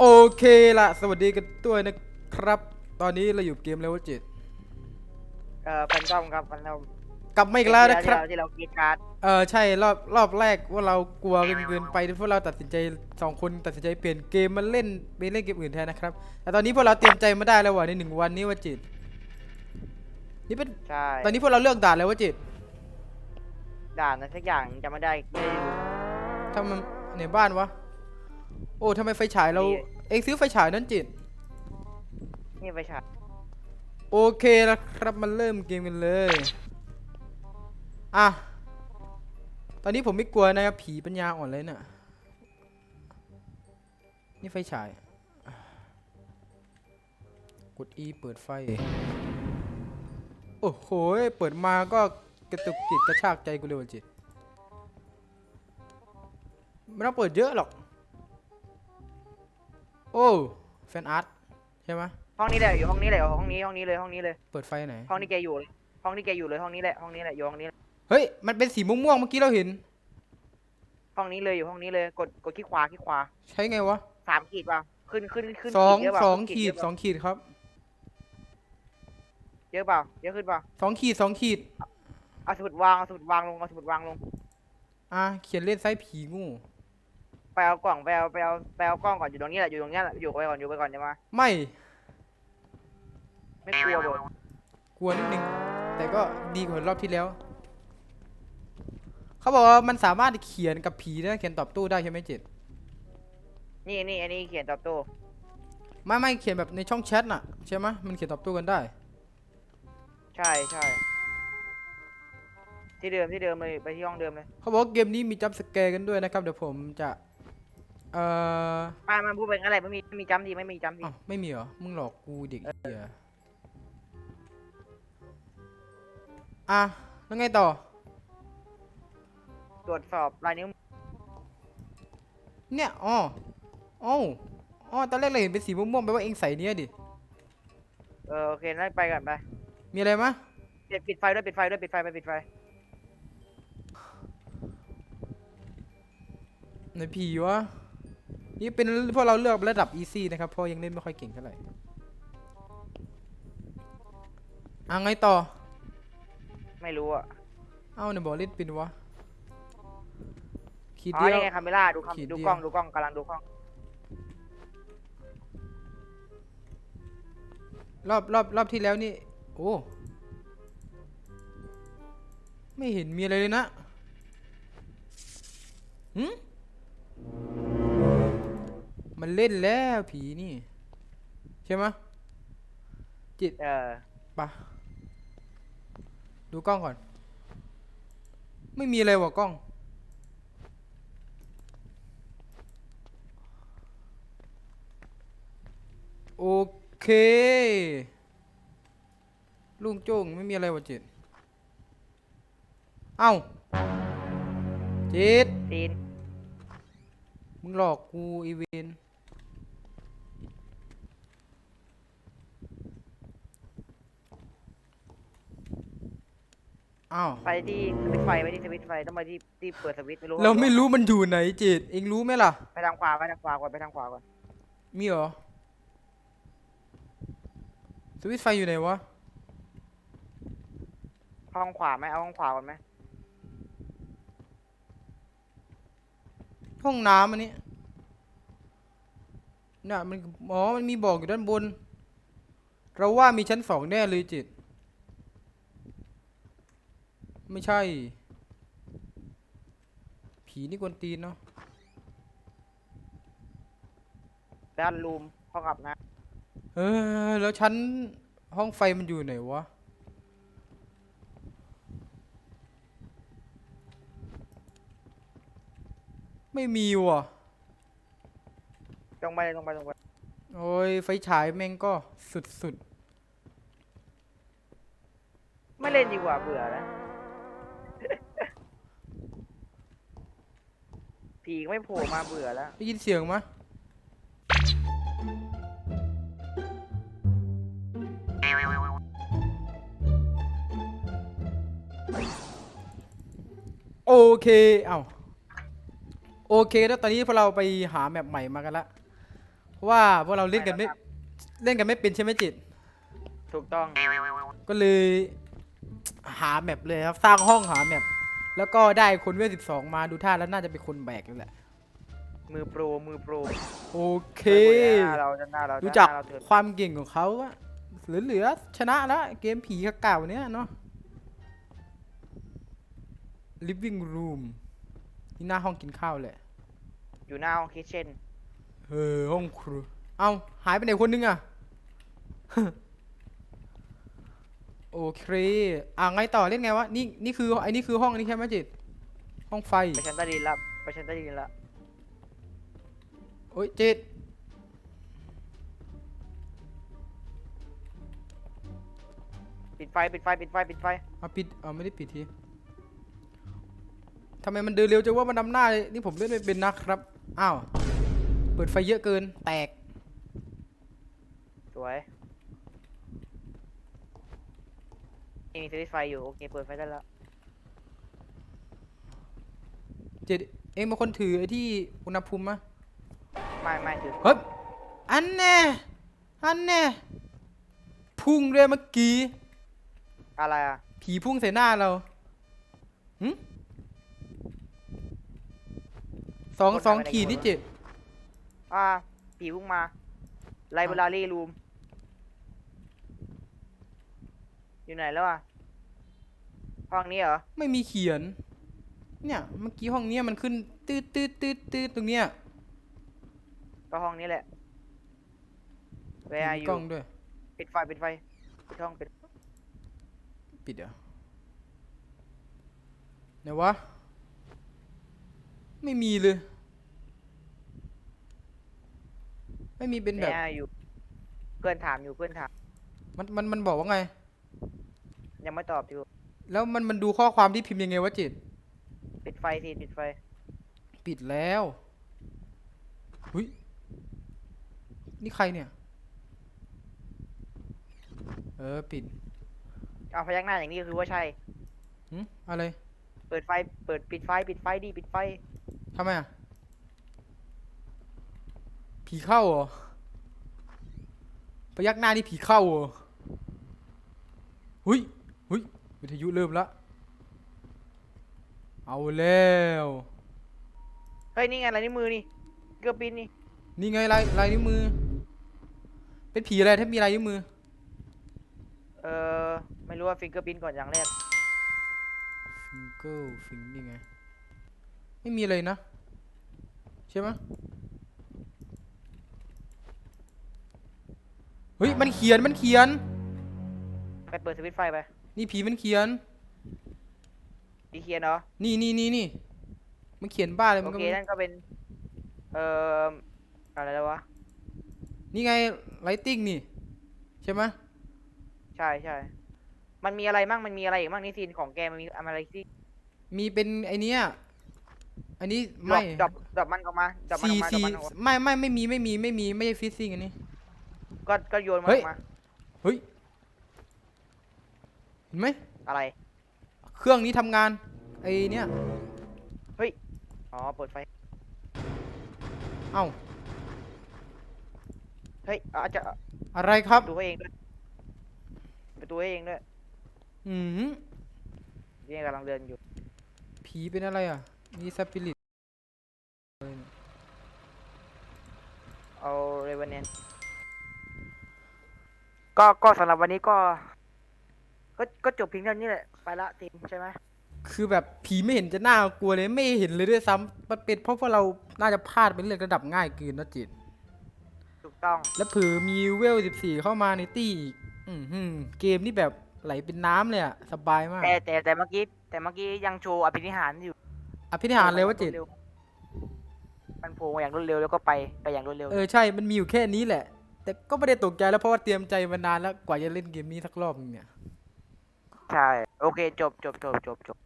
โอเคละสวัสดีกันด้วยนะครับ ตอนนี้เราอยู่เกมเลเวลเจ็ดเออแฟนต้อมครับแฟนต้อมกลับมาอีกแล้วนะครับ ที่เรากรีดการ์ดเออใช่รอบรอบแรกว่าเรากลัวกันเกินไปพวกเราตัดสินใจสองคนตัดสินใจเปลี่ยนเกมมาเล่นไปเล่นเกมอื่นแทนนะครับ แต่ตอนนี้พวกเราเตรียมใจมาได้แล้วว่ะในหนึ่งวันนี้ว่าจิต นี่เป็นใช่ตอนนี้พวกเราเลือกด่านแล้วว่าจิตด่านนั้นสักอย่างจำไม่ได้ไม่ได้ดูทำมันในบ้านวะ โอ้ทำไมไฟฉายเรานี่ เอ็งซื้อไฟฉายนั้นจิต นี่ไปฉายโอเคแล้วครับมาเริ่มเกมกันเลย อะ ตอนนี้ผมไม่กลัวนะครับผีปัญญาอ่อนเลยน่ะ นี่ไฟฉาย กด E เปิดไฟ โอ้โห เปิดมาก็กระตุกจิตกระชากใจกูเลยว่ะจิต ไม่ต้องเปิดเยอะหรอก โอ้แฟนอาร์ตใช่ไหมห้องนี้แหละอยู่ห้องนี้แหละอยู่ห้องนี้ห้องนี้เลยห้องนี้เลยเปิดไฟไหนห้องที่แกอยู่เลยห้องที่แกอยู่เลยห้องนี้แหละห้องนี้แหละอยู่ห้องนี้เฮ้ยมันเป็นสีม่วงๆเมื่อกี้เราเห็น ห้องนี้เลยอยู่ห้องนี้เลยกดกดขี้ขวาขี้ขวาใช้ไงวะสามขีดเปล่าขึ้นขึ้นขึ้นสองขีดเยะเปล่าสองขึ้นขีดเยะเปสล่าองขีดครับเยอะเปล่าเยอะขึ้นเปล่าสองขีดสองขีดเอาสมุดวางเอาสมุดวางลงเอาสมุดวางลงอะเขียนเล่นไซส์ผีงู ไปเอากล่องไปเอาไปเอาไปเอากล้องก่อนอยู่ตรงนี้แหละอยู่ตรงนี้แหละอยู่ไปก่อนอยู่ไปก่อนจะมาไม่ไม่กลัวบ่กลัวนิดนึง แต่ก็ดีกว่ารอบที่แล้ว เขาบอกว่ามันสามารถเขียนกับผีได้เขียนตอบโต้ได้ใช่ไหมเจ็ดนี่นี่อันนี้เขียนตอบโต้ไม่ไม่เขียนแบบในช่องแชทน่ะใช่ไหมมันเขียนตอบโต้กันได้ ใช่ใช่ที่เดิมที่เดิมเลยไปที่ห้องเดิมเลย เขาบอกว่าเกมนี้มีจัมป์สแกร์กันด้วยนะครับ เดี๋ยวผมจะ เอ่อมามาพูดเป็นอะไรไม่มีไม่มีจำดีไม่มีจำดีอ้าวไม่มีเหรอ มึงหลอกกูเด็กเหี้ยอะแล้วไงต่อ ตรวจสอบลายนิ้วมือเนี่ยอ๋ออ๋ออ๋อตอนแรกเราเห็นเป็นสีม่วงๆแปลว่าเองใส่เนี้ยดิ เออโอเคนั่นไปก่อนไปมีอะไรมะปิดปิดไฟด้วยปิดไฟด้วยปิดไฟไปปิดไฟในผีวะ นี่เป็นพวกเราเลือกระดับ easy นะครับเพราะยังเล่นไม่ค่อยเก่งเท่าไหร่อะไงต่อ ไม่รู้อะ เอ้าเนี่ยบอกเล่นเป็นวะขีดอ๋อเดียว นี่ไงคาเมล่าดูขีดคำดูเดียว กล้องดูกล้องกำลังดูกล้อง รอบรอบรอบที่แล้วนี่ โอ้ ไม่เห็นมีอะไรเลยนะหืม มันเล่นแล้วผีนี่ ใช่ไหมะเออปะดูกล้องก่อน ไม่มีอะไรว่ะกล้อง โอเค ลุงโจ้งไม่มีอะไรว่ะจิต เอ้า จิตซีนมึงหลอกกูอีเวน อ้าวไปที่สวิตช์ไฟไปที่สวิตช์ไฟต้องไปที่ที่เปิดสวิตช์ไม่รู้เราไม่รู้มันอยู่ไหนจิตเองรู้ไหมล่ะ ไปทางขวาไปทางขวาก่อนไปทางขวาก่อนมีเหรอสวิตช์ไฟอยู่ไหนวะห้องขวาไหมเอาห้องขวาก่อนไหมห้องน้ำอันนี้น่ะมันอ๋อมันมีบอกอยู่ด้านบน เราว่ามีชั้นสองแน่เลยจิต ไม่ใช่ ผีนี่กวนตีนเนาะด้านรูมห้องอาบน้เออ แล้วชั้นห้องไฟมันอยู่ไหนวะ ไม่มีว่ะำตรงไปเลยตรงไปตรงไปโอ้ย ไฟฉายแม่งก็สุดสุดไม่เล่นดีกว่าเบื่อแล้ว ผีก็ไม่โผล่มาเบื่อแล้วๆได้ยินเสียงมะโอเค เอ้า โอเคแล้วตอนนี้พวกเราไปหาแมปใหม่มากันละโหราะว่าพวกเราเล่นกันไม่เล่นกันไม่เป็นใช่ไหมจิต ถูกต้อง ก็เลย หาแมปเลยครับ สร้างห้องหาแมป แล้วก็ได้คนเวลสิบสองมาดูท่าแล้วน่าจะเป็นคนแบกเลยแหละ มือโปรมือโปรโอเค หน้าเราจะหน้าเราดูจะจากหน้าเราเถิดความเก่งของเขาอะเหลือๆชนะแล้วเกมผีเก่าๆเนี้ยเนาะ living room นี่หน้าห้องกินข้าวแหละอยู่หน้าห้องคิทเช่น เออห้องครัว เอาหายไปไหนคนนึงอะ โอเคอะไงต่อเล่นไงวะนี่นี่คือไอ้นี่คือห้องนี้ใช่ไหมจิต ห้องไฟไปชั้นใต้ดินละไปชั้นใต้ดินละโอ้ยจิตปิดไฟปิดไฟปิดไฟปิดไฟเอาปิดเอาไม่ได้ปิดทีทำไมมันเดินเร็วจังว่ามันนำหน้าเลยนี่ผมเล่นไม่เป็นนะครับอ้าวเปิดไฟเยอะเกินแตกสวย นี่มีสวิตช์ไฟอยู่โอเคเปิดไฟได้แล้วเจ็ดเองเป็นคนถือไอ้ที่อุณหภูมิมะไม่ไม่ถือเฮ้ยอันแน่อันแน่พุ่งเลยเมื่อกี้อะไรอะผีพุ่งใส่หน้าเราหึสองสองขีดนี่เจ็ดอ่าผีพุ่งมาไลบรารีรูม อยู่ไหนแล้วอะ ห้องนี้เหรอ ไม่มีเขียน เนี่ย เมื่อกี้ห้องเนี้ยมันขึ้นตืดตืดตืดตืดตรงเนี้ยก็ห้องนี้แหละ Where are มี you กล้องด้วย ปิดไฟปิดไฟปิดห้องปิดปิดเหรอไหนวะ ไม่มีเลย ไม่มีเป็นแบบ Where are you เพื่อนถามอยู่เพื่อนถาม มันมันมันบอกว่าไง ยังไม่ตอบอยู่แล้วมันมันดูข้อความที่พิมพ์ยังไงวะจิต ปิดไฟสิปิดไฟ ปิดแล้วหุยนี่ใครเนี่ย เออปิดเอาพยักหน้าอย่างนี้ก็คือว่าใช่หึอะไรเปิดไฟเปิดปิดไฟปิดไฟดิปิดไฟทำไมอะ ผีเข้าเหรอพยักหน้านี่ผีเข้าเหรอหุย หุยวิทยุเริ่มละ เอาแล้ว เฮ้ยนี่ไงอะไรนี่วมือนี่เกือบบินนี่นี่ไงลายลายนิ้วมือ เป็นผีอะไรถ้ามีลายนิ้วมือ เออไม่รู้ว่าฟิงเกอร์บินก่อนอย่างแรกฟิงเกิลฟิงนี่ไง ไม่มีเลยนะ ใช่ไหมยเฮ้ย มันเขียนมันเขียน ไปเปิดสวิตช์ไฟไป นี่ผีมันเขียน ดีเคียนเหรอนี่นี่นี่นี่มันเขียนบ้าอะไรมัโอนก็เคไม่นั่นก็เป็น เอ่ออะไรแล้ววะ นี่ไงไลติ้งนี่ ใช่ไหมยใช่ใช่ มันมีอะไรมั่ง มันมีอะไรอีกมั่งนี่ซีนของแกมันมีอะไรที่มีเป็นไอเนี้ยอันนี้ดรอไม่ปดรอปดรอปมันออกมาดรอปมันอสี่อกมาดรอปสี่มันออกมาไม่ไม่ไม่มีไม่มีไม่มีไม่ใช่ฟิซซิ่งอันนี้ ก็ก็โยนมันเฮ้อยอกมาเฮ้ยเห็นไหมอะไร เครื่องนี้ทำงาน ไอเนี้ยอ๋อ เปิดไฟ เอ้าเฮ้ยอาจจะอะไรครับ ประตูให้เองด้วยประตูให้เองด้วยอืมนี่กำลังเดินอยู่ ผีเป็นอะไรอะ มีสปิริตเอาเรเวนเนนก็ก็สำหรับวันนี้ก็ ก็ก็จบเพียงเท่านี้แหละ ไปละทีมใช่ไหมคือแบบผีไม่เห็นจะน่ากลัวเลยไม่เห็นเลยด้วยซ้ำมันเป็นเพราะว่าเราน่าจะพลาดเป็นเรื่องระดับง่ายเกินนะจิต ถูกต้อง แล้วเผือมีเวล 14 เข้ามาในตี้อีกอือหือเกมนี่แบบไหลเป็นน้ำเลยอะสบายมาก แต่แต่แต่เมื่อกี้แต่เมื่อกี้ยังโชว์อภินิหารอยู่อภินิหารเลยว่าจิตโผล่มันโผล่มาอย่างรวดเร็วแล้วก็ไปไปอย่างรวดเร็ว เออใช่ มันมีอยู่แค่นี้แหละ แต่ก็ไม่ได้ตกใจแล้วเพราะว่าเตรียมใจมานานแล้วกว่าจะเล่นเกมนี้สักรอบนึงเนี่ย ใช่ โอเค จบจบจบจบจบ